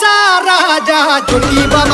चा राजा ज्योतिबा